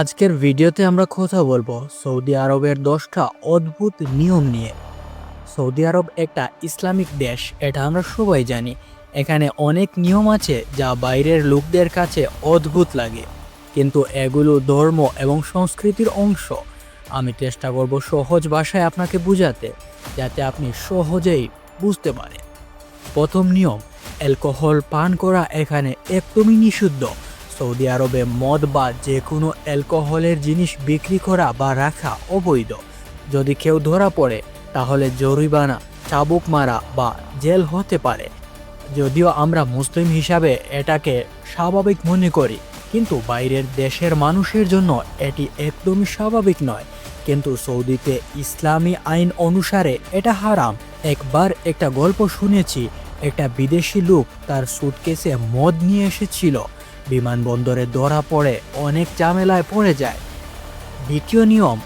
আজকের ভিডিওতে আমরা কথা বলব সৌদি আরবের দশটা অদ্ভুত নিয়ম নিয়ে। সৌদি আরব একটা ইসলামিক দেশ, এটা আমরা সবাই জানি। এখানে অনেক নিয়ম আছে যা বাইরের লোকদের কাছে অদ্ভুত লাগে। কিন্তু এগুলো ধর্ম এবং সংস্কৃতির অংশ। আমি চেষ্টা করব সহজ ভাষায় আপনাকে বোঝাতে, যাতে আপনি সহজেই বুঝতে পারেন। প্রথম নিয়ম, অ্যালকোহল পান করা এখানে একদমই নিষিদ্ধ। সৌদি আরবে মদ বা যে কোনো অ্যালকোহলের জিনিস বিক্রি করা বা রাখা অবৈধ। যদি কেউ ধরা পড়ে, তাহলে জরিমানা, চাবুক মারা বা জেল হতে পারে। যদিও আমরা মুসলিম হিসাবে এটাকে স্বাভাবিক মনে করি, কিন্তু বাইরের দেশের মানুষের জন্য এটি একদমই স্বাভাবিক নয়। কিন্তু সৌদিতে ইসলামী আইন অনুসারে এটা হারাম। একবার একটা গল্প শুনেছি, একটা বিদেশি লোক তার সুটকেসে মদ নিয়ে এসেছিল। বিমানবন্দরে ধরা পড়ে অনেক ঝামেলায় পড়ে যায়। দ্বিতীয় নিয়ম,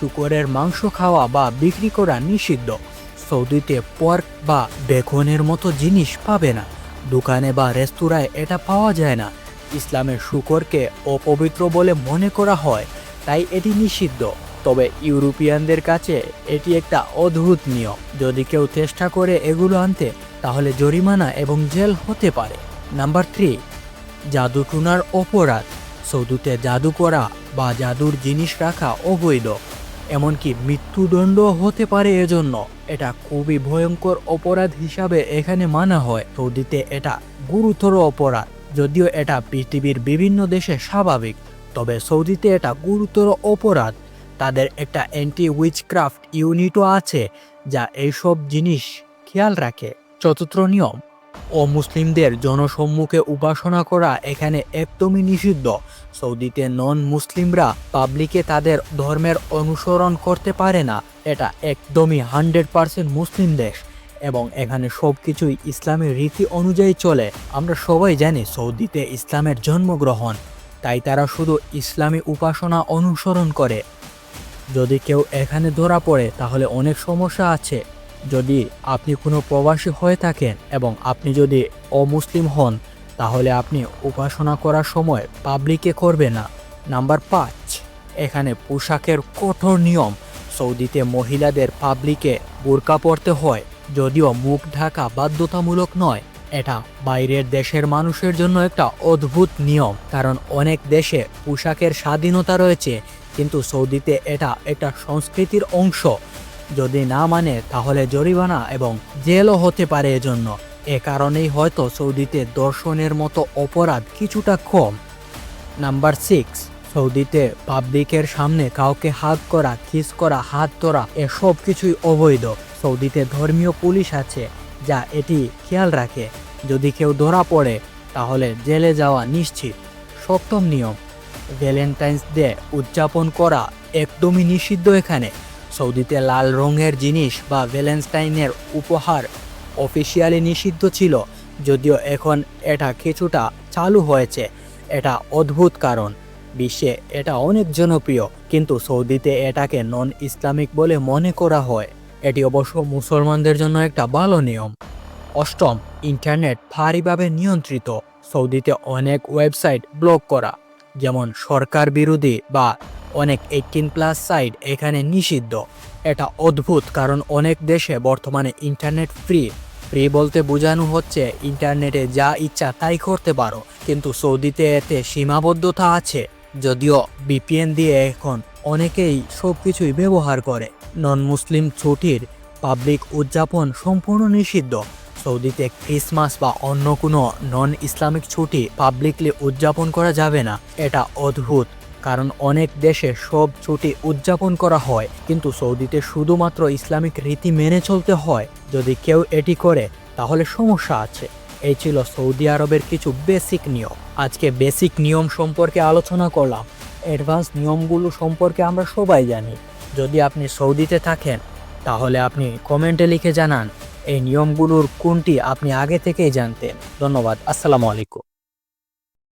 শুকরের মাংস খাওয়া বা বিক্রি করা নিষিদ্ধ। সৌদিতে পর্ক বা বেকনের মতো জিনিস পাবে না। দোকানে বা রেস্তোরাঁয় এটা পাওয়া যায় না। ইসলামের শুকরকে অপবিত্র বলে মনে করা হয়, তাই এটি নিষিদ্ধ। তবে ইউরোপিয়ানদের কাছে এটি একটা অদ্ভুত নিয়ম। যদি কেউ চেষ্টা করে এগুলো আনতে, তাহলে জরিমানা এবং জেল হতে পারে। নাম্বার থ্রি জাদুটুনার অপরাধ। সৌদুতে জাদু করা বা জাদুর জিনিস রাখা অবৈধ। এমনকি মৃত্যুদণ্ড হতে পারে এজন্য। এটা খুবই ভয়ঙ্কর অপরাধ হিসাবে এখানে মানা হয়। সৌদিতে এটা গুরুতর অপরাধ। যদিও এটা পৃথিবীর বিভিন্ন দেশে স্বাভাবিক। তবে সৌদিতে এটা গুরুতর অপরাধ। তাদের একটা অ্যান্টি উইচক্রাফট ইউনিটও আছে, যা এইসব জিনিস খেয়াল রাখে। চতুর্থ নিয়ম অমুসলিমদের জনসম্মুখে উপাসনা করা এখানে একদমই নিষিদ্ধ। সৌদিতে নন মুসলিমরা পাবলিকে তাদের ধর্মের অনুসরণ করতে পারে না। এটা একদমই হান্ড্রেড পার্সেন্ট মুসলিম দেশ এবং এখানে সব কিছুই ইসলামের রীতি অনুযায়ী চলে। আমরা সবাই জানি সৌদিতে ইসলামের জন্মগ্রহণ, তাই তারা শুধু ইসলামী উপাসনা অনুসরণ করে। যদি কেউ এখানে ধরা পড়ে তাহলে অনেক সমস্যা আছে। যদি আপনি কোনো প্রবাসী হয়ে থাকেন এবং আপনি যদি অমুসলিম হন, তাহলে আপনি উপাসনা করার সময় পাবলিকে করবে না। নাম্বার পাঁচ, এখানে পোশাকের কঠোর নিয়ম। সৌদিতে মহিলাদের পাবলিকে বোরকা পরতে হয়, যদিও মুখ ঢাকা বাধ্যতামূলক নয়। এটা বাইরের দেশের মানুষের জন্য একটা অদ্ভুত নিয়ম, কারণ অনেক দেশে পোশাকের স্বাধীনতা রয়েছে, কিন্তু সৌদিতে এটা একটা সংস্কৃতির অংশ। যদি না মানে তাহলে জরিমানা এবং জেলও হতে পারে এজন্য। এ কারণেই হয়তো সৌদিতে দর্শনের মতো অপরাধ কিছুটা কম। নাম্বার সিক্স, সৌদিতে পাবলিকের সামনে কাউকে হাত করা কিস করা, হাত ধরা এসব কিছুই অবৈধ। সৌদিতে ধর্মীয় পুলিশ আছে, যা এটি খেয়াল রাখে। যদি কেউ ধরা পড়ে, তাহলে জেলে যাওয়া নিশ্চিত। সপ্তম নিয়ম, ভ্যালেন্টাইন্স ডে উদযাপন করা একদমই নিষিদ্ধ এখানে। সৌদিতে লাল রঙের জিনিস বা ভ্যালেন্টাইনের উপহার অফিসিয়ালি নিষিদ্ধ ছিল, যদিও এখন এটা কিছুটা চালু হয়েছে। এটা অদ্ভুত কারণ, বিশ্বে এটা অনেক জনপ্রিয়, কিন্তু সৌদিতে এটাকে নন ইসলামিক বলে মনে করা হয়। এটি অবশ্য মুসলমানদের জন্য একটা ভালো নিয়ম। অষ্টম, ইন্টারনেট ভারীভাবে নিয়ন্ত্রিত। সৌদিতে অনেক ওয়েবসাইট ব্লক করা, যেমন সরকার বিরোধী বা অনেক এইটিন প্লাস সাইট এখানে নিষিদ্ধ। এটা অদ্ভুত, কারণ অনেক দেশে বর্তমানে ইন্টারনেট ফ্রি ফ্রি বলতে বোঝানো হচ্ছে ইন্টারনেটে যা ইচ্ছা তাই করতে পারো, কিন্তু সৌদিতে এতে সীমাবদ্ধতা আছে। যদিও বিপিএন দিয়ে এখন অনেকেই সব কিছুই ব্যবহার করে। নন মুসলিম ছুটির পাবলিক উদযাপন সম্পূর্ণ নিষিদ্ধ। সৌদিতে ক্রিসমাস বা অন্য কোনো নন ইসলামিক ছুটি পাবলিকলি উদযাপন করা যাবে না। এটা অদ্ভুত। কারণ অনেক দেশে সব ছুটি উদযাপন করা হয়, কিন্তু সৌদিতে শুধুমাত্র ইসলামিক রীতি মেনে চলতে হয়। যদি কেউ এটি করে, তাহলে সমস্যা আছে। এই ছিল সৌদি আরবের কিছু বেসিক নিয়ম। আজকে বেসিক নিয়ম সম্পর্কে আলোচনা করলাম। অ্যাডভান্স নিয়মগুলো সম্পর্কে আমরা সবাই জানি। যদি আপনি সৌদিতে থাকেন, তাহলে আপনি কমেন্টে লিখে জানান, এই নিয়মগুলোর কোনটি আপনি আগে থেকেই জানতেন। ধন্যবাদ। আসসালামু আলাইকুম।